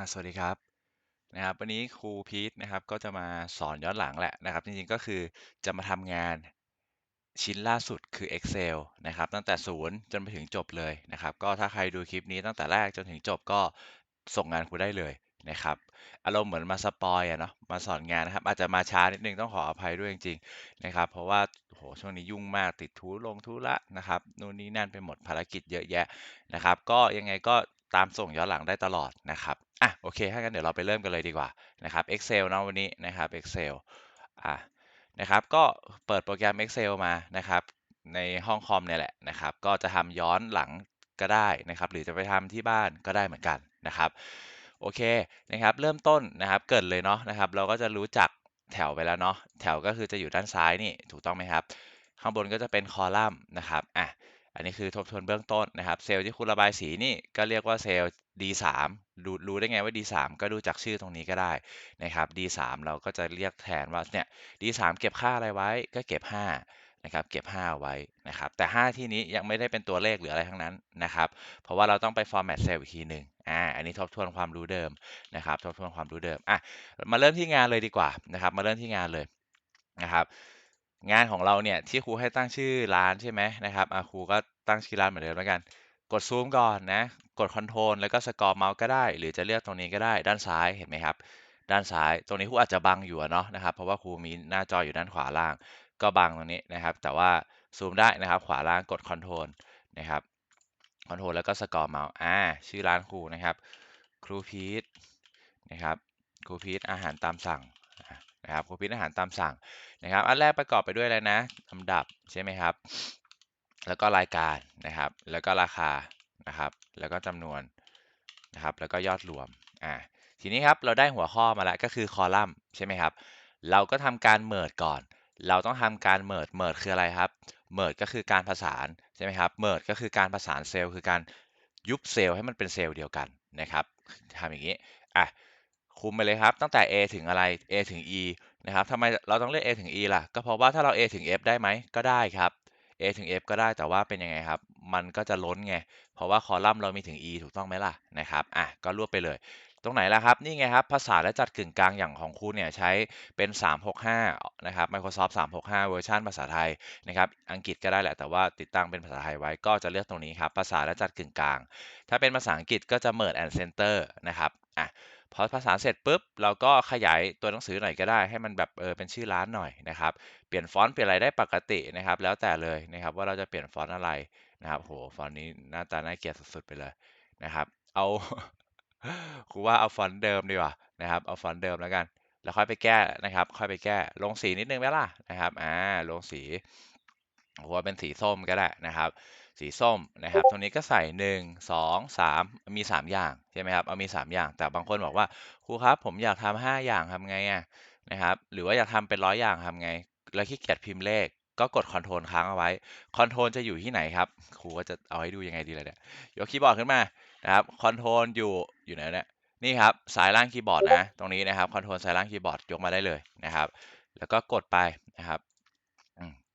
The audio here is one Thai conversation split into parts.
อ่าสวัสดีครับนะครับ วันนี้ครูพีทนะครับก็จะมาสอนย้อนหลังแหละนะครับ จริงๆก็คือจะมาทำงานชิ้นล่าสุดคือ Excel นะครับ ตั้งแต่ศูนย์จนไปถึงจบเลยนะครับ ก็ถ้าใครดูคลิปนี้ตั้งแต่แรกจนถึงจบก็ส่งงานครูได้เลยนะครับอารมณ์เหมือนมาสปอยอะเนาะมาสอนงานนะครับ อาจจะมาช้านิดนึงต้องขออภัยด้วยจริงๆนะครับ เพราะว่าโหช่วงนี้ยุ่งมากติดธุลงธุระนะครับนู่นนี่นั่นไปหมดภารกิจเยอะแยะนะครับ ก็ยังไงก็ ตามส่งย้อนหลังได้ตลอดนะครับอะโอเคถ้างั้นเดี๋ยวเราไปเริ่มกันเลยดีกว่านะครับ Excel เนาะวันนี้นะครับ Excel อะนะครับก็เปิดโปรแกรม Excel มานะครับในห้องคอมเนี่ยแหละนะครับก็จะทำย้อนหลังก็ได้นะครับ หรือจะไปทำที่บ้านก็ได้เหมือนกันนะครับโอเคนะครับเริ่มต้นนะครับเกิดเลยเนาะนะครับ เราก็จะรู้จักแถวไปแล้วเนาะแถวก็คือจะอยู่ด้านซ้ายนี่ถูกต้องไหมครับ ข้างบนก็จะเป็นคอลัมน์นะครับอะ อันนี้คือทบทวนเบื้องต้นนะครับ เซลล์ที่คุณระบายสีนี่ก็เรียกว่าเซลล์ D3 รู้รู้ได้ไงว่า D3 ก็ดูจากชื่อตรงนี้ก็ได้นะครับ D3 เราก็จะเรียกแทนว่าเนี่ย D3 เก็บค่าอะไรไว้ก็เก็บ 5 นะครับ เก็บ 5 ไว้นะครับ แต่ 5 ที่นี้ยังไม่ได้เป็นตัวเลขหรืออะไรทั้งนั้นนะครับ เพราะว่าเราต้องไป format cell อีกทีหนึ่งอ่า อันนี้ทบทวนความรู้เดิมนะครับ ทบทวนความรู้เดิม อะ มาเริ่มที่งานเลยดีกว่านะครับ มาเริ่มที่งานเลยนะครับ งานของเราเนี่ยที่ครูให้ตั้งชื่อร้านใช่ไหมนะครับอะครูก็ตั้งชื่อร้านเหมือนเดิมแล้วกัน กดซูมก่อนนะกดคอนโทรลแล้วก็สกอร์เมาส์ก็ได้ หรือจะเลือกตรงนี้ก็ได้ด้านซ้ายเห็นไหมครับ ด้านซ้ายตรงนี้ครูอาจจะบังอยู่เนาะนะครับเพราะว่าครูมีหน้าจออยู่ด้านขวาล่าง ก็บังตรงนี้นะครับ แต่ว่าซูมได้นะครับขวาล่างกดคอนโทรลนะครับคอนโทรลแล้วก็สกอร์เมาส์อ่าชื่อร้านครูนะครับ ครูพีทนะครับครูพีทอาหารตามสั่งนะครับครูพีทอาหารตามสั่ง นะครับ อันแรกประกอบไปด้วยอะไรนะลำดับใช่ไหมครับ แล้วก็รายการนะครับ แล้วก็ราคานะครับ แล้วก็จำนวนนะครับ แล้วก็ยอดรวมอ่าทีนี้ครับเราได้หัวข้อมาแล้วก็คือคอลัมน์ใช่ไหมครับ เราก็ทำการเมิร์ก่อน เราต้องทำการเมิร์เมิร์คืออะไรครับเมิร์ก็คือการผสานใช่ไหมครับเมิร์ก็คือการผสานเซลล์คือการยุบเซลล์ให้มันเป็นเซลล์เดียวกันนะครับทำอย่างนี้อะคุมไปเลยครับตั้งแต่ A ถึงอะไร A ถึง E นะครับทำไมเราต้องเลือก A ถึง E ล่ะ ก็เพราะว่าถ้าเรา A ถึง F ได้ไหมก็ได้ครับ A ถึง F ก็ได้แต่ว่าเป็นยังไงครับ มันก็จะล้นไง เพราะว่าคอลัมน์เรามีถึง E ถูกต้องไหมล่ะนะครับอะก็รวบไปเลย ตรงไหนล่ะครับ นี่ไงครับ ภาษาและจัดกึ่งกลางอย่างของคุณเนี่ยใช้เป็น 365 นะครับ Microsoft 365 เวอร์ชันภาษาไทยนะครับ อังกฤษก็ได้แหละ แต่ว่าติดตั้งเป็นภาษาไทยไว้ก็จะเลือกตรงนี้ครับ ภาษาและจัดกึ่งกลาง ถ้าเป็นภาษาอังกฤษก็จะ merge and center นะครับอะ พอภาษาเสร็จปุ๊บเราก็ขยายตัวหนังสือหน่อยก็ได้ ให้มันแบบเออเป็นชื่อร้านหน่อยนะครับเปลี่ยนฟอนต์เปลี่ยนอะไรได้ปกตินะครับ แล้วแต่เลยนะครับว่าเราจะเปลี่ยนฟอนต์อะไรนะครับโหฟอนต์นี้หน้าตาน่าเกลียดสุดๆไปเลยนะครับ เอาครูว่าเอาฟอนต์เดิมดีกว่านะครับเอาฟอนต์เดิมแล้วกัน แล้วค่อยไปแก้นะครับ ค่อยไปแก้ลงสีนิดนึงไหมล่ะนะครับอ่าลงสีหัวเป็นสีส้มก็ได้นะครับ สีส้มนะครับ ตรงนี้ก็ใส่หนึ่งสองสามมีสามอย่างใช่ไหมครับ เอามีสามอย่าง แต่บางคนบอกว่าครูครับ ผมอยากทำห้าอย่างทำไงอะนะครับ หรือว่าอยากทำเป็นร้อยอย่างทำไง แล้วขี้เกียจพิมพ์เลข ก็กดคอนโทรลค้างเอาไว้คอนโทรลจะอยู่ที่ไหนครับ ครูก็จะเอาให้ดูยังไงดีเลยเนี่ย ยกคีย์บอร์ดขึ้นมานะครับคอนโทรลอยู่อยู่ไหนเนี่ย นี่ครับ สายล่างคีย์บอร์ดนะ ตรงนี้นะครับคอนโทรลสายล่างคีย์บอร์ดยกมาได้เลยนะครับ แล้วก็กดไปนะครับ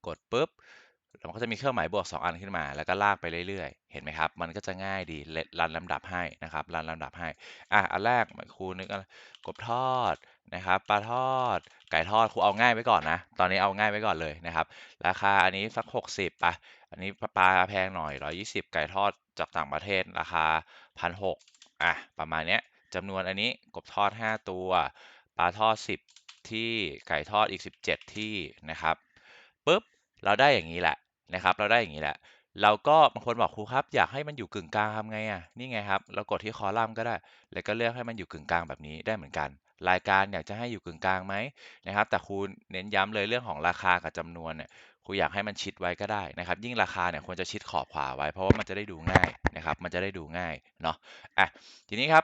กดปุ๊บ มันก็จะมีเครื่องหมายบวก 2 อันขึ้นมา แล้วก็ลากไปเรื่อยๆ เห็นไหมครับ มันก็จะง่ายดีรันลำดับให้นะครับรันลำดับให้อะอันแรกครูนึกกบทอดนะครับปลาทอด ไก่ทอดครูเอาง่ายไว้ก่อนนะ ตอนนี้เอาง่ายไว้ก่อนเลยนะครับ ราคาอันนี้สัก 60ป่ะอันนี้ปลาแพงหน่อย 120 ไก่ทอดจากต่างประเทศราคา1,600อะประมาณเนี้ยจำนวนอันนี้กบทอด 5 ตัว ปลาทอด 10 ที่ไก่ทอดอีก 17 ที่นะครับปุ๊บเราได้อย่างนี้แหละ นะครับ เราได้อย่างนี้แหละ เราก็บางคนบอกครูครับ อยากให้มันอยู่กึ่งกลางทำไงอะนี่ไงครับ เรากดที่คอลัมน์ก็ได้ แล้วก็เลือกให้มันอยู่กึ่งกลางแบบนี้ได้เหมือนกัน รายการอยากจะให้อยู่กึ่งกลางไหมนะครับ แต่ครูเน้นย้ำเลยเรื่องของราคากับจำนวนเนี่ยครูอยากให้มันชิดไว้ก็ได้นะครับ ยิ่งราคาเนี่ยควรจะชิดขอบขวาไว้เพราะว่ามันจะได้ดูง่ายนะครับ มันจะได้ดูง่ายเนาะอะทีนี้ครับ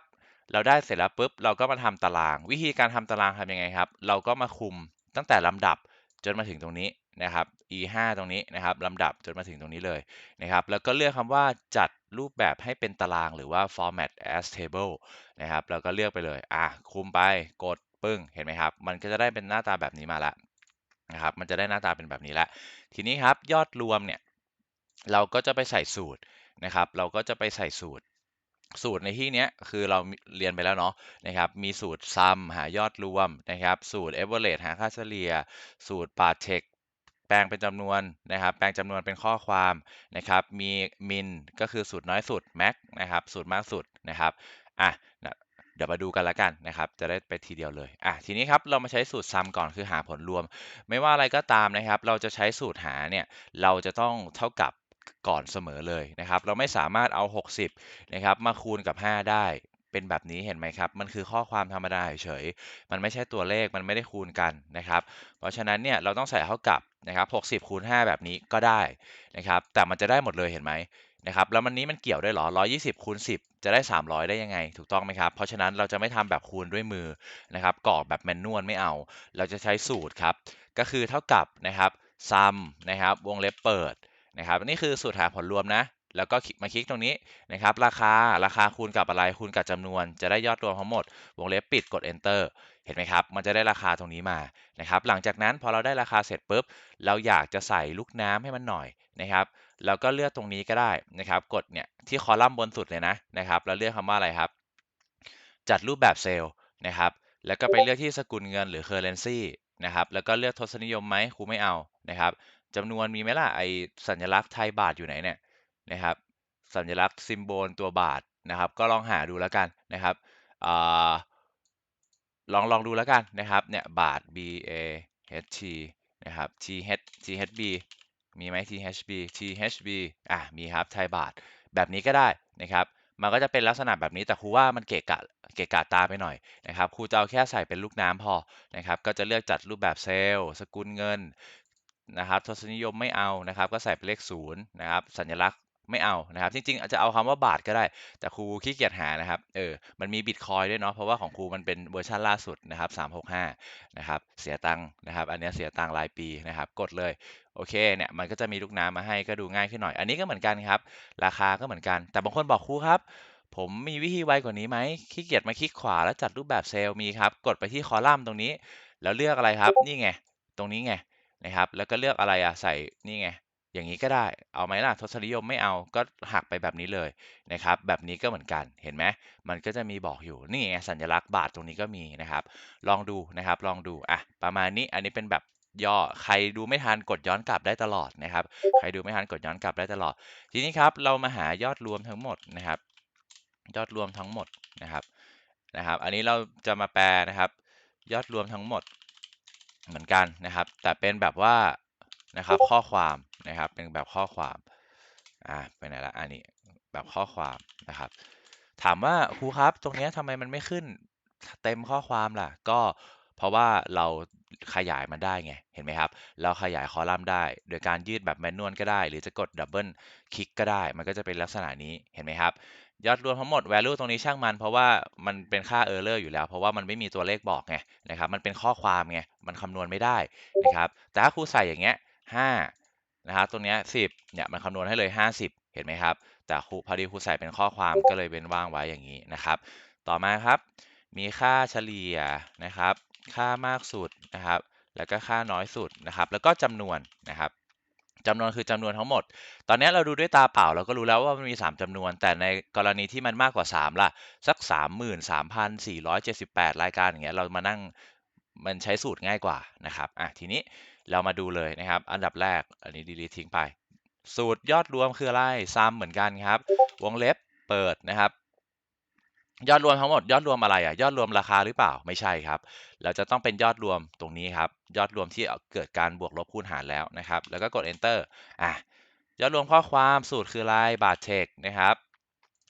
เราได้เสร็จแล้วปุ๊บเราก็มาทำตาราง วิธีการทำตารางทำยังไงครับ เราก็มาคุมตั้งแต่ลำดับจนมาถึงตรงนี้ นะครับ e5 ตรงนี้นะครับลำดับจนมาถึงตรงนี้เลยนะครับแล้วก็เลือกคำว่าจัดรูปแบบให้เป็นตารางหรือว่า format as table นะครับแล้วก็เลือกไปเลยอะคุมไปกดปึ้งเห็นไหมครับ มันก็จะได้เป็นหน้าตาแบบนี้มาแล้วนะครับมันจะได้หน้าตาเป็นแบบนี้แล้วทีนี้ครับยอดรวมเนี่ยเราก็จะไปใส่สูตรนะครับ เราก็จะไปใส่สูตรสูตรในที่นี้คือเราเรียนไปแล้วเนาะนะครับ มีสูตร sum หายอดรวมนะครับ สูตร average หาค่าเฉลี่ย สูตร parseq แปลงเป็นจำนวนนะครับ แปลงจำนวนเป็นข้อความนะครับ มี min ก็คือสูตรน้อยสุด max นะครับสูตรมากสุดนะครับอะเดี๋ยวมาดูกันล้วกันนะครับ จะได้ไปทีเดียวเลยอะทีนี้ครับเรามาใช้สูตร sum ก่อนคือหาผลรวม ไม่ว่าอะไรก็ตามนะครับ เราจะใช้สูตรหาเนี่ยเราจะต้องเท่ากับก่อนเสมอเลยนะครับ เราไม่สามารถเอา 60นะครับมาคูณกับ 5 ได้ เป็นแบบนี้เห็นไหมครับ มันคือข้อความธรรมดาเฉยๆ มันไม่ใช่ตัวเลข มันไม่ได้คูณกันนะครับ เพราะฉะนั้นเนี่ยเราต้องใส่เท่ากับนะครับ60คูณ5แบบนี้ก็ได้นะครับ แต่มันจะได้หมดเลยเห็นไหมนะครับ แล้วมันนี้มันเกี่ยวด้วยเหรอ 120คูณ10 จะได้ 300 ได้ยังไง ถูกต้องไหมครับ เพราะฉะนั้นเราจะไม่ทำแบบคูณด้วยมือนะครับกรอกแบบแมนนวลไม่เอา เราจะใช้สูตรครับ ก็คือเท่ากับนะครับ sum นะครับ วงเล็บเปิดนะครับนี่คือสูตรหาผลรวมนะ แล้วก็มาคลิกตรงนี้นะครับ ราคาราคาคูณกับอะไรคูณกับจำนวน จะได้ยอดรวมทั้งหมด วงเล็บปิดกด enter เห็นไหมครับ มันจะได้ราคาตรงนี้มานะครับ หลังจากนั้นพอเราได้ราคาเสร็จปุ๊บ เราอยากจะใส่ลูกน้ำให้มันหน่อยนะครับเราก็เลือกตรงนี้ก็ได้นะครับ กดเนี่ยที่คอลัมน์บนสุดเลยนะนะครับ แล้วเลือกคำว่าอะไรครับ จัดรูปแบบเซลล์นะครับ แล้วก็ไปเลือกที่สกุลเงินหรือ currency นะครับ แล้วก็เลือกทศนิยมไหมครูไม่เอานะครับจำนวนมีไหมล่ะไอสัญลักษณ์ไทยบาทอยู่ไหนเนี่ย นะครับสัญลักษณ์ซิมโบลตัวบาทนะครับ ก็ลองหาดูแล้วกันนะครับลองลองดูแล้วกันนะครับเนี่ยบาท B A H T นะครับ T H T H B มีไหม T H B T H B อะมีครับไทยบาทแบบนี้ก็ได้นะครับ มันก็จะเป็นลักษณะแบบนี้แต่ครูว่ามันเกะกะเกะกะตาไปหน่อยนะครับครูจะเอาแค่ใส่เป็นลูกน้ำพอนะครับ ก็จะเลือกจัดรูปแบบเซลล์สกุลเงินนะครับทศนิยมไม่เอานะครับ ก็ใส่เป็นเลขศูนย์นะครับ สัญลักษณ์ ไม่เอานะครับจริงๆอาจจะเอาคำว่าบาทก็ได้ แต่ครูขี้เกียจหานะครับเออมันมีบิตคอยด้วยเนาะเพราะว่าของครูมันเป็นเวอร์ชันล่าสุดนะครับ365นะครับเสียตังค์นะครับ อันนี้เสียตังค์รายปีนะครับ กดเลยโอเคเนี่ยมันก็จะมีลูกน้ำมาให้ก็ดูง่ายขึ้นหน่อย อันนี้ก็เหมือนกันครับ ราคาก็เหมือนกัน แต่บางคนบอกครูครับ ผมมีวิธีไวกว่านี้ไหมขี้เกียจมาคลิกขวาแล้วจัดรูปแบบเซลล์มีครับกดไปที่คอลัมน์ตรงนี้ แล้วเลือกอะไรครับนี่ไง ตรงนี้ไงนะครับ แล้วก็เลือกอะไรอะใส่นี่ไง อย่างนี้ก็ได้ เอาไหมล่ะ ทศนิยมไม่เอา ก็หักไปแบบนี้เลยนะครับ แบบนี้ก็เหมือนกัน เห็นไหมมันก็จะมีบอกอยู่ นี่ไงสัญลักษณ์บาทตรงนี้ก็มีนะครับ ลองดูนะครับ ลองดู อะ ประมาณนี้ อันนี้เป็นแบบย่อ ใครดูไม่ทันกดย้อนกลับได้ตลอดนะครับ ใครดูไม่ทันกดย้อนกลับได้ตลอด ทีนี้ครับ เรามาหายอดรวมทั้งหมดนะครับ ยอดรวมทั้งหมดนะครับ นะครับ อันนี้เราจะมาแปลนะครับ ยอดรวมทั้งหมดเหมือนกันนะครับ แต่เป็นแบบว่านะครับข้อความ นะครับ เป็นแบบข้อความอ่าไปไหนละอันนี้แบบข้อความนะครับ ถามว่าครูครับตรงนี้ทำไมมันไม่ขึ้นเต็มข้อความล่ะ ก็เพราะว่าเราขยายมันได้ไง เห็นไหมครับ เราขยายคอลัมน์ได้ โดยการยืดแบบแมนนวลก็ได้ หรือจะกดดับเบิลคลิกก็ได้ มันก็จะเป็นลักษณะนี้ เห็นไหมครับ ยอดรวมทั้งหมด value ตรงนี้ช่างมัน เพราะว่ามันเป็นค่า error อยู่แล้ว เพราะว่ามันไม่มีตัวเลขบอกไงนะครับ มันเป็นข้อความไง มันคำนวณไม่ได้นะครับ แต่ถ้าครูใส่อย่างเงี้ย5 นะครับตรงเนี้ย10เนี่ยมันคำนวณให้เลย 50 เห็นไหมครับ แต่ครูพอดีครูใส่เป็นข้อความก็เลยเป็นว่างไว้อย่างนี้นะครับ ต่อมาครับ มีค่าเฉลี่ยนะครับ ค่ามากสุดนะครับ แล้วก็ค่าน้อยสุดนะครับ แล้วก็จำนวนนะครับจำนวนคือจำนวนทั้งหมด ตอนนี้เราดูด้วยตาเปล่าเราก็รู้แล้วว่ามันมี 3จำนวน แต่ในกรณีที่มันมากกว่า 3 ล่ะ สัก 33,478 รายการอย่างเงี้ยเรามานั่งมันใช้สูตรง่ายกว่านะครับอะทีนี้ เรามาดูเลยนะครับ อันดับแรก อันนี้ delete ทิ้งไป สูตรยอดรวมคืออะไรซ้ำเหมือนกันครับ วงเล็บเปิดนะครับ ยอดรวมทั้งหมดยอดรวมอะไรอะยอดรวมราคาหรือเปล่าไม่ใช่ครับ เราจะต้องเป็นยอดรวมตรงนี้ครับ ยอดรวมที่เกิดการบวกลบคูณหารแล้วนะครับ แล้วก็กด enter อะยอดรวมข้อความสูตรคืออะไรบาทเทคนะครับ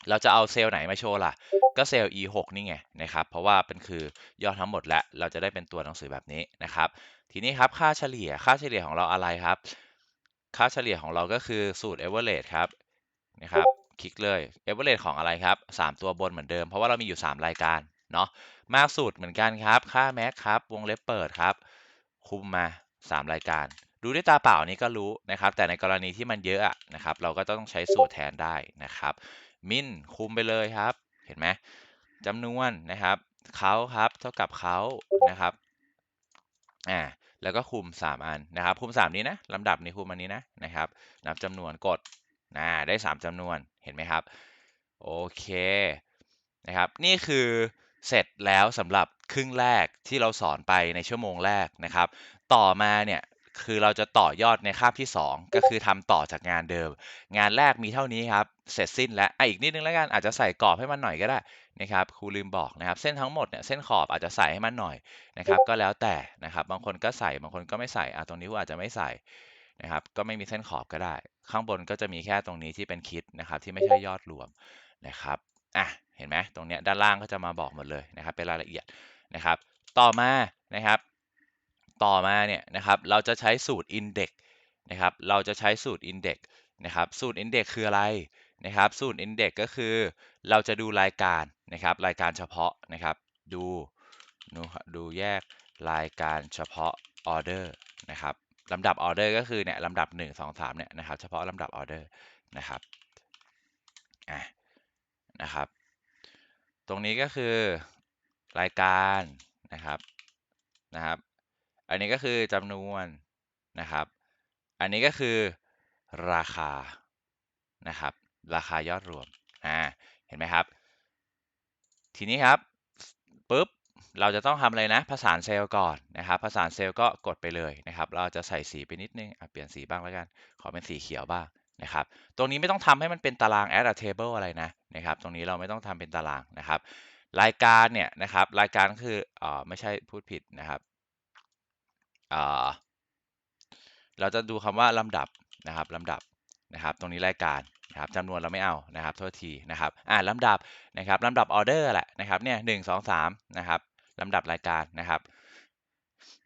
เราจะเอาเซลล์ไหนมาโชว์ล่ะ ก็เซลล์ e6 นี่ไงนะครับ เพราะว่าเป็นคือยอดทั้งหมดและ เราจะได้เป็นตัวหนังสือแบบนี้นะครับ ทีนี้ครับค่าเฉลี่ยค่าเฉลี่ยของเราอะไรครับ ค่าเฉลี่ยของเราก็คือสูตร average ครับนะครับคลิกเลย average ของอะไรครับ 3 ตัวบนเหมือนเดิม เพราะว่าเรามีอยู่ 3 รายการเนาะมากสุดเหมือนกันครับ ค่า max ครับ วงเล็บเปิดครับ คุมมา 3 รายการ ดูด้วยตาเปล่านี้ก็รู้นะครับ แต่ในกรณีที่มันเยอะอะนะครับ เราก็ต้องใช้สูตรแทนได้นะครับ มินคุมไปเลยครับ เห็นไหมจำนวนนะครับเขาครับ เท่ากับเขานะครับอ่า แล้วก็คุม 3 อันนะครับ คุม 3 นี้นะลำดับนี้คุมอันนี้นะนะครับ นับจำนวนกดนะได้ 3จำนวนเห็นไหมครับ โอเคนะครับ นี่คือเสร็จแล้วสำหรับครึ่งแรกที่เราสอนไปในชั่วโมงแรกนะครับ ต่อมาเนี่ย คือเราจะต่อยอดในคาบที่ 2 ก็คือทำต่อจากงานเดิม งานแรกมีเท่านี้ครับ เสร็จสิ้นแล้วอะอีกนิดนึงแล้วกันอาจจะใส่กรอบให้มันหน่อยก็ได้นะครับครูลืมบอกนะครับ เส้นทั้งหมดเนี่ยเส้นขอบอาจจะใส่ให้มันหน่อยนะครับ ก็แล้วแต่นะครับ บางคนก็ใส่บางคนก็ไม่ใส่อะตรงนี้ครูอาจจะไม่ใส่นะครับ ก็ไม่มีเส้นขอบก็ได้ ข้างบนก็จะมีแค่ตรงนี้ที่เป็นคิดนะครับ ที่ไม่ใช่ยอดรวมนะครับอะเห็นไหมตรงเนี้ยด้านล่างก็จะมาบอกหมดเลยนะครับ เป็นรายละเอียดนะครับ ต่อมานะครับ ต่อมาเนี่ยนะครับเราจะใช้สูตร index นะครับเราจะใช้สูตร index นะครับสูตร index คืออะไรนะครับสูตร index ก็คือเราจะดูรายการนะครับรายการเฉพาะนะครับดูดูแยกรายการเฉพาะออเดอร์นะครับลำดับออเดอร์ก็คือเนี่ยลำดับ 1 2 3เนี่ยนะครับเฉพาะลำดับออเดอร์นะครับอะนะครับ ตรงนี้ก็คือรายการนะครับนะครับ อันนี้ก็คือจำนวนนะครับ อันนี้ก็คือราคานะครับ ราคายอดรวมอ่าเห็นไหมครับ ทีนี้ครับปุ๊บเราจะต้องทำอะไรนะผสานเซลล์ก่อนนะครับผสานเซลล์ก็กดไปเลยนะครับ เราจะใส่สีไปนิดนึงเปลี่ยนสีบ้างแล้วกัน ขอเป็นสีเขียวบ้างนะครับ ตรงนี้ไม่ต้องทำให้มันเป็นตาราง add a table อะไรนะนะครับ ตรงนี้เราไม่ต้องทำเป็นตารางนะครับ รายการเนี่ยนะครับ รายการคืออ่าไม่ใช่พูดผิดนะครับ เราจะดูคำว่าลำดับนะครับลำดับนะครับ ตรงนี้รายการนะครับจำนวนเราไม่เอานะครับโทษทีนะครับอ่าลำดับนะครับลำดับออเดอร์แหละนะครับเนี่ยหนึ่งสองสามนะครับลำดับรายการนะครับ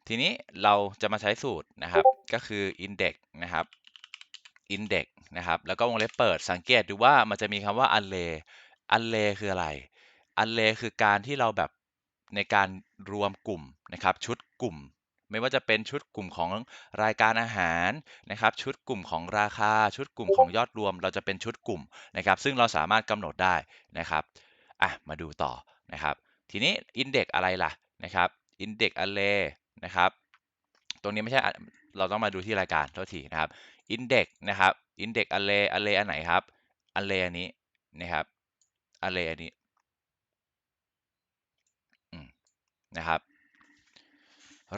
ทีนี้เราจะมาใช้สูตรนะครับ ก็คือ index นะครับ index นะครับ แล้วก็วงเล็บเปิดสังเกตดูว่ามันจะมีคำว่า array array คืออะไร array คือการที่เราแบบในการรวมกลุ่มนะครับ ชุดกลุ่ม ไม่ว่าจะเป็นชุดกลุ่มของรายการอาหารนะครับ ชุดกลุ่มของราคา ชุดกลุ่มของยอดรวม เราจะเป็นชุดกลุ่มนะครับ ซึ่งเราสามารถกำหนดได้นะครับอะมาดูต่อนะครับ ทีนี้ index อะไรล่ะนะครับ index array นะครับ ตรงนี้ไม่ใช่เราต้องมาดูที่รายการโทษทีนะครับ index นะครับ index array array อันไหนครับ array อันนี้นะครับ array อันนี้นะครับ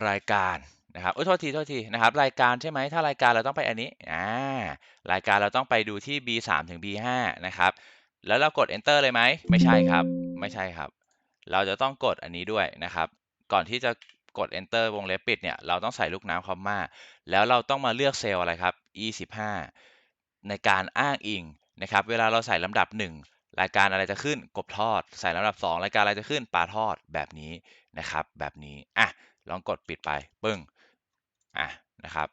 รายการนะครับโอ้โทษทีโทษทีนะครับรายการใช่ไหมถ้ารายการเราต้องไปอันนี้อ่ารายการเราต้องไปดูที่ B3 ถึง B5 นะครับแล้วเรากด enter เลยไหมไม่ใช่ครับไม่ใช่ครับ เราจะต้องกดอันนี้ด้วยนะครับ ก่อนที่จะกด enter วงเล็บปิดเนี่ยเราต้องใส่ลูกน้ำคอมมาแล้วเราต้องมาเลือกเซลล์อะไรครับ E15 ในการอ้างอิงนะครับเวลาเราใส่ลำดับ 1 รายการอะไรจะขึ้นกบทอด ใส่ลำดับ 2 รายการอะไรจะขึ้นปลาทอดแบบนี้นะครับแบบนี้อะ ลองกดปิดไปปึ้งอะนะครับ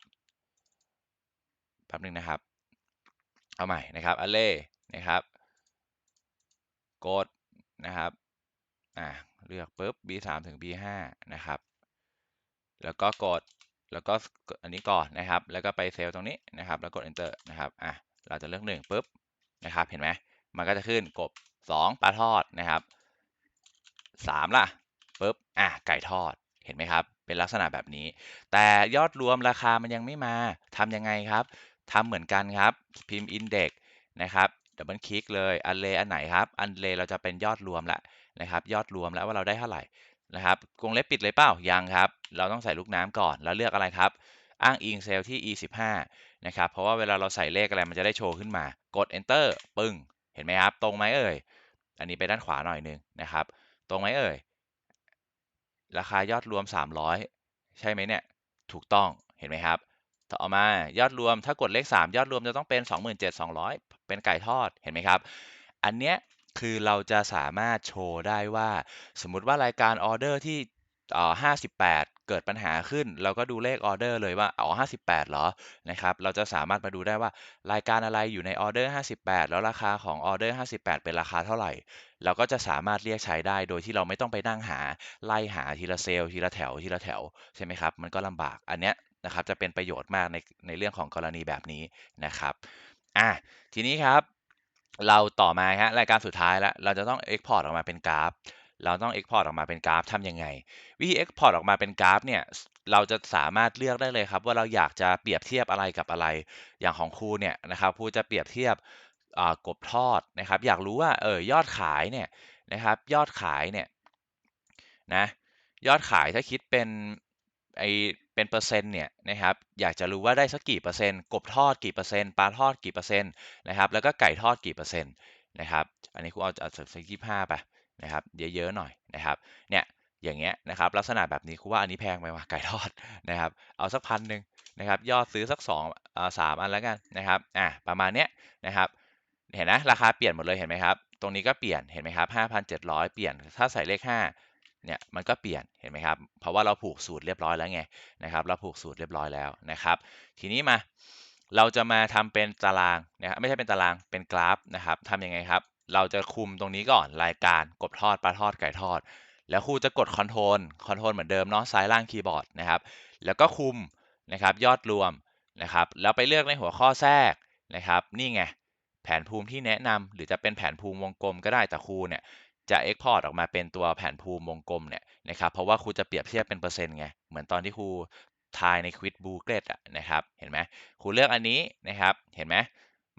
แป๊บนึงนะครับ เอาใหม่นะครับอเล่นะครับ กดนะครับอะเลือกปุ๊บ B3 ถึง B5 นะครับ แล้วก็กดแล้วก็อันนี้ก่อนนะครับ แล้วก็ไปเซลล์ตรงนี้นะครับ แล้วกด enter นะครับอะเราจะเลือกหนึ่งปุ๊บนะครับเห็นไหมมันก็จะขึ้นกบ 2ปลาทอดนะครับ3ล่ะปุ๊บอะไก่ทอด เห็นไหมครับ เป็นลักษณะแบบนี้ แต่ยอดรวมราคามันยังไม่มาทำยังไงครับทำเหมือนกันครับ พิมพ์ index นะครับดับเบิลคลิกเลยอันเลอันไหนครับ อันเลเราจะเป็นยอดรวมละนะครับ ยอดรวมแล้วว่าเราได้เท่าไหร่นะครับวงเล็บปิดเลยเปล่ายังครับ เราต้องใส่ลูกน้ำก่อนแล้วเลือกอะไรครับ อ้างอิงเซลล์ที่ e15 นะครับ เพราะว่าเวลาเราใส่เลขอะไรมันจะได้โชว์ขึ้นมา กด enter ปึ้ง เห็นไหมครับ ตรงไหมเอ่ย อันนี้ไปด้านขวาหน่อยนึงนะครับ ตรงไหมเอ่ย ราคายอดรวม 300 ใช่ไหมเนี่ย ถูกต้องเห็นไหมครับ ต่อมายอดรวมถ้ากดเลข 3 ยอดรวมจะต้องเป็น 27,200 เป็นไก่ทอดเห็นไหมครับ อันเนี้ยคือเราจะสามารถโชว์ได้ว่า สมมุติว่ารายการออเดอร์ที่ห้าสิบแปด เกิดปัญหาขึ้น เราก็ดูเลขออเดอร์เลยว่าอ๋อห้าสิบแปดเหรอนะครับเราจะสามารถมาดูได้ว่ารายการอะไรอยู่ในออเดอร์ห้าสิบแล้วราคาของออเดอร์ห้าสิบแปดเป็นราคาเท่าไหร่ เราก็จะสามารถเรียกใช้ได้โดยที่เราไม่ต้องไปนั่งหาไล่หาทีละเซลล์ทีละแถวทีละแถวใช่ไหมครับมันก็ลำบากอันเนี้ยนะครับจะเป็นประโยชน์มากในในเรื่องของกรณีแบบนี้นะครับอะทีนี้ครับเราต่อมาฮะรายการสุดท้ายแล้วเราจะต้อง Export ออกมาเป็นกราฟ เราต้อง Export ออกมาเป็นกราฟทำยังไง วิธี Export ออกมาเป็นกราฟเนี่ยเราจะสามารถเลือกได้เลยครับ ว่าเราอยากจะเปรียบเทียบอะไรกับอะไร อย่างของครูเนี่ยนะครับครูจะเปรียบเทียบกบทอดนะครับ อยากรู้ว่าเออยอดขายเนี่ยนะครับยอดขายเนี่ยนะยอดขายถ้าคิดเป็นไอเป็นเปอร์เซ็นต์เนี่ยนะครับอยากจะรู้ว่าได้สักกี่เปอร์เซ็นต์กบทอดกี่เปอร์เซ็นต์ปลาทอดกี่เปอร์เซ็นต์นะครับแล้วก็ไก่ทอดกี่เปอร์เซ็นต์นะครับอันนี้ครูเอาเอาสักยี่ห้าไป นะครับเยอะๆหน่อยนะครับเนี่ยอย่างเงี้ยนะครับลักษณะแบบนี้ครูว่าอันนี้แพงไปว่ะไก่ทอดนะครับเอาสักพันหนึ่งนะครับยอดซื้อสักสองอ่าสามอันแล้วกันนะครับอะประมาณเนี้ยนะครับเห็นนะราคาเปลี่ยนหมดเลยเห็นไหมครับตรงนี้ก็เปลี่ยนเห็นไหมครับ5,700 เปลี่ยนถ้าใส่เลข 5เนี่ยมันก็เปลี่ยนเห็นไหมครับเพราะว่าเราผูกสูตรเรียบร้อยแล้วไงนะครับเราผูกสูตรเรียบร้อยแล้วนะครับทีนี้มาเราจะมาทำเป็นตารางนะครับไม่ใช่เป็นตารางเป็นกราฟนะครับทำยังไงครับ เราจะคุมตรงนี้ก่อนรายการกบทอดปลาทอดไก่ทอด แล้วครูจะกดคอนโทรลคอนโทรลเหมือนเดิมเนาะซ้ายล่างคีย์บอร์ดนะครับ แล้วก็คุมนะครับยอดรวมนะครับแล้วไปเลือกในหัวข้อแทรกนะครับ นี่ไงแผนภูมิที่แนะนำหรือจะเป็นแผนภูมิวงกลมก็ได้แต่ครูเนี่ยจะ Export ออกมาเป็นตัวแผนภูมิวงกลมเนี่ยนะครับเพราะว่าครูจะเปรียบเทียบเป็นเปอร์เซ็นต์ไงเหมือนตอนที่ครูทายในควิดบูเกตอะนะครับเห็นไหมครูเลือกอันนี้นะครับเห็นไหม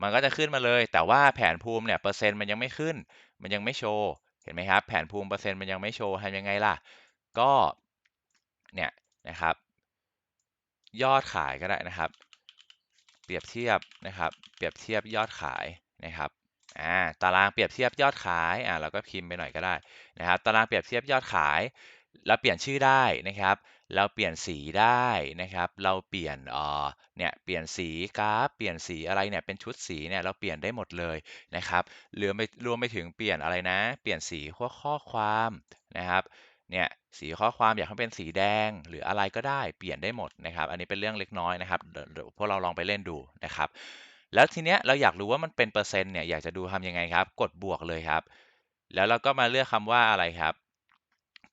มันก็จะขึ้นมาเลย แต่ว่าแผนภูมิเนี่ยเปอร์เซ็นต์มันยังไม่ขึ้น มันยังไม่โชว์ เห็นไหมครับ แผนภูมิเปอร์เซ็นต์มันยังไม่โชว์ทำยังไงล่ะ ก็ เนี่ยนะครับ ยอดขายก็ได้นะครับ เปรียบเทียบนะครับ เปรียบเทียบยอดขายนะครับ อ่า ตารางเปรียบเทียบยอดขาย อ่าเราก็พิมพ์ไปหน่อยก็ได้นะครับ ตารางเปรียบเทียบยอดขาย เราเปลี่ยนชื่อได้นะครับ เราเปลี่ยนสีได้นะครับ เราเปลี่ยนเอ่อเนี่ยเปลี่ยนสีกราฟเปลี่ยนสีอะไรเนี่ยเป็นชุดสีเนี่ยเราเปลี่ยนได้หมดเลยนะครับรวมไปรวมไปถึงเปลี่ยนอะไรนะ เปลี่ยนสีข้อข้อความนะครับเนี่ยสีข้อความอยากให้เป็นสีแดงหรืออะไรก็ได้เปลี่ยนได้หมดนะครับ อันนี้เป็นเรื่องเล็กน้อยนะครับเดี๋ยวพวกเราลองไปเล่นดูนะครับ แล้วทีเนี้ยเราอยากรู้ว่ามันเป็นเปอร์เซ็นต์เนี่ยอยากจะดูทำยังไงครับ กดบวกเลยครับ แล้วเราก็มาเลือกคำว่าอะไรครับ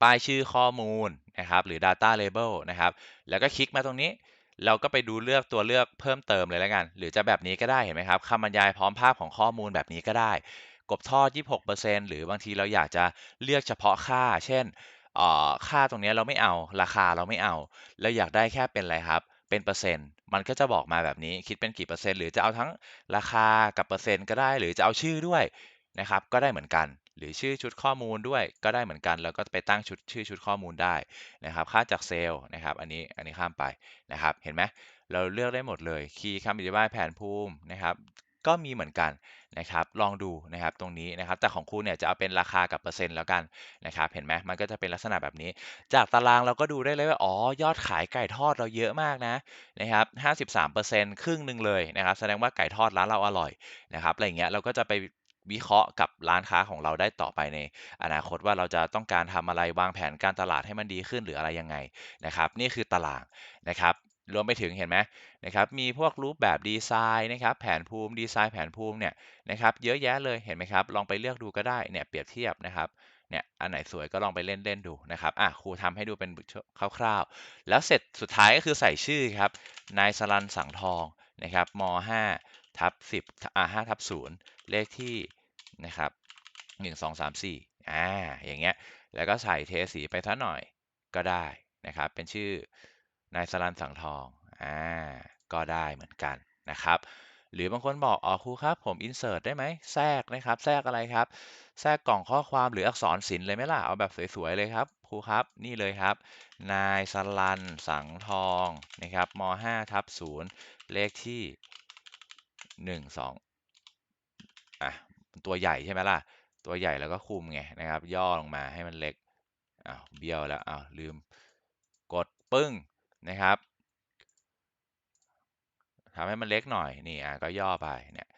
ป้ายชื่อข้อมูลนะครับหรือ data label นะครับแล้วก็คลิกมาตรงนี้ เราก็ไปดูเลือกตัวเลือกเพิ่มเติมเลยแล้วกัน หรือจะแบบนี้ก็ได้เห็นไหมครับคำบรรยายพร้อมภาพของข้อมูลแบบนี้ก็ได้ กบทอด 26%หรือบางทีเราอยากจะเลือกเฉพาะค่า เช่นค่าตรงนี้เราไม่เอาราคาเราไม่เอาเราอยากได้แค่เป็นอะไรครับเป็นเปอร์เซ็นต์มันก็จะบอกมาแบบนี้คิดเป็นกี่เปอร์เซ็นต์หรือจะเอาทั้งราคากับเปอร์เซ็นต์ก็ได้ หรือจะเอาชื่อด้วยนะครับก็ได้เหมือนกัน หรือชื่อชุดข้อมูลด้วยก็ได้เหมือนกัน แล้วก็ไปตั้งชุดชื่อชุดข้อมูลได้นะครับ ค่าจากเซลล์นะครับ อันนี้อันนี้ข้ามไปนะครับ เห็นไหมเราเลือกได้หมดเลย คีย์คำอธิบายแผนภูมินะครับ ก็มีเหมือนกันนะครับ ลองดูนะครับตรงนี้นะครับ แต่ของครูเนี่ยจะเอาเป็นราคากับเปอร์เซ็นต์แล้วกันนะครับ เห็นไหมมันก็จะเป็นลักษณะแบบนี้ จากตารางเราก็ดูได้เลยว่า อ๋อ ยอดขายไก่ทอดเราเยอะมากนะนะครับ53%ครึ่งหนึ่งเลยนะครับ แสดงว่าไก่ทอดร้านเราอร่อยนะครับ อะไรเงี้ย เราก็จะไป วิเคราะห์กับร้านค้าของเราได้ต่อไปในอนาคตว่าเราจะต้องการทำอะไรวางแผนการตลาดให้มันดีขึ้นหรืออะไรยังไงนะครับ นี่คือตารางนะครับรวมไปถึงเห็นไหมนะครับมีพวกรูปแบบดีไซน์นะครับแผนภูมิดีไซน์แผนภูมิเนี่ยนะครับเยอะแยะเลยเห็นไหมครับลองไปเลือกดูก็ได้เนี่ยเปรียบเทียบนะครับเนี่ยอันไหนสวยก็ลองไปเล่นเล่นดูนะครับอะครูทำให้ดูเป็นคร่าวๆ แล้วเสร็จสุดท้ายก็คือใส่ชื่อครับนายสรันสังทองนะครับม 5 ทับ10อ่า5ทับ0เลขที่นะครับ1 2 3 4อ่าอย่างเงี้ยแล้วก็ใส่เทสีไปสักหน่อยก็ได้นะครับ เป็นชื่อนายสรันสังทองอ่าก็ได้เหมือนกันนะครับ หรือบางคนบอกอ๋อครูครับ ผมอินเสิร์ตได้ไหมแทรกนะครับ แทรกอะไรครับ แทรกกล่องข้อความหรืออักษรศิลป์เลยไหมล่ะ เอาแบบสวยๆเลยครับครูครับนี่เลยครับ นายสลันสังทองนะครับม 5 ทับ0เลขที่ 1 2อะตัวใหญ่ใช่ไหมล่ะ ตัวใหญ่แล้วก็คุมไงนะครับ ย่อลงมาให้มันเล็กอ้าวเบี้ยวแล้วอ้าวลืมกดปึ้งนะครับทำให้มันเล็กหน่อยนี่อะก็ย่อไปเนี่ย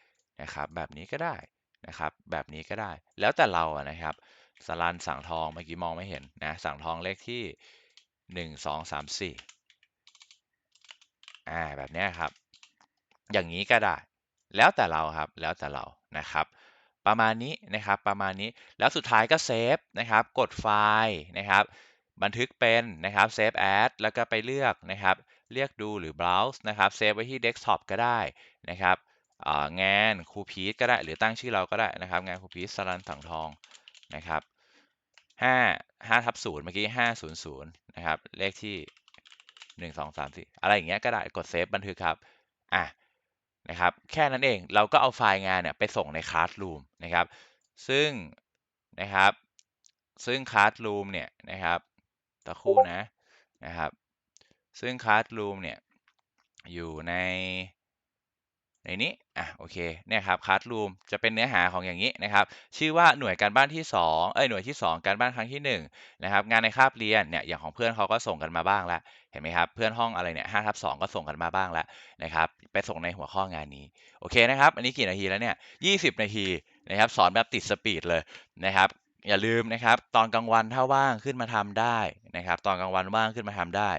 นะครับแบบนี้ก็ได้นะครับแบบนี้ก็ได้แล้วแต่เราอะนะครับสลันสั่งทองเมื่อกี้มองไม่เห็นนะสั่งทองเลขที่หนึ่งสองสามสี่อ่าแบบนี้ครับ อย่างนี้ก็ได้ แล้วแต่เราครับแล้วแต่เรานะครับประมาณนี้นะครับประมาณนี้แล้วสุดท้ายก็เซฟนะครับกดไฟล์นะครับบันทึกเป็นนะครับเซฟแอดแล้วก็ไปเลือกนะครับเรียกดูหรือ browse นะครับเซฟไว้ที่ desktop ก็ได้นะครับงานครูพีทก็ได้หรือตั้งชื่อเราก็ได้นะครับงานครูพีทสรันสังทองนะครับ5 5ทับ0เมื่อกี้ 500 นะครับ เลขที่ 1 2 3 4 อะไรอย่างเงี้ยก็ได้ กดเซฟบันทึกครับ อะ นะครับแค่นั้นเองเราก็เอาไฟล์งานเนี่ยไปส่งใน Classroom นะครับซึ่งนะครับซึ่ง Classroom เนี่ยนะครับตะคู่นะนะครับซึ่ง Classroom เนี่ยอยู่ใน ในนี้ อะ โอเค เนี่ยครับ Classroom จะเป็นเนื้อหาของอย่างนี้นะครับ ชื่อว่าหน่วยการบ้านที่ 2 เอ้ย หน่วยที่ 2 การบ้านครั้งที่1นะครับ งานในคาบเรียน เนี่ย อย่างของเพื่อนเขาก็ส่งกันมาบ้างแล้วเห็นไหมครับ เพื่อนห้องอะไรเนี่ย5ทับ2ก็ส่งกันมาบ้างแล้วนะครับ ไปส่งในหัวข้องานนี้ โอเคนะครับ อันนี้กี่นาทีแล้วเนี่ย20 นาทีนะครับ สอนแบบติดสปีดเลยนะครับ อย่าลืมนะครับ ตอนกลางวันถ้าว่างขึ้นมาทำได้นะครับ ตอนกลางวันว่างขึ้นมาทำได้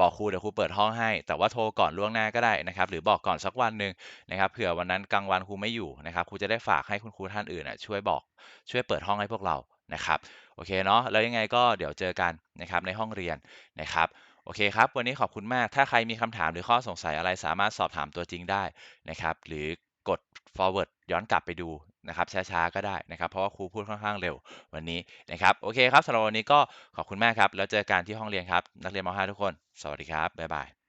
บอกครูเดี๋ยวครูเปิดห้องให้ แต่ว่าโทรก่อนล่วงหน้าก็ได้นะครับ หรือบอกก่อนสักวันหนึ่งนะครับเผื่อวันนั้นกลางวันครูไม่อยู่นะครับครูจะได้ฝากให้คุณครูท่านอื่นช่วยบอกช่วยเปิดห้องให้พวกเรานะครับโอเคเนาะแล้วยังไงก็เดี๋ยวเจอกันนะครับในห้องเรียนนะครับโอเคครับ วันนี้ขอบคุณมาก ถ้าใครมีคำถามหรือข้อสงสัยอะไรสามารถสอบถามตัวจริงได้นะครับ หรือกด forward ย้อนกลับไปดู นะครับช้าๆก็ได้นะครับ เพราะว่าครูพูดค่อนข้างเร็ววันนี้นะครับโอเคครับสำหรับวันนี้ก็ขอบคุณมากครับแล้วเจอกันที่ห้องเรียนครับนักเรียนม .5 ทุกคน สวัสดีครับบ๊ายบาย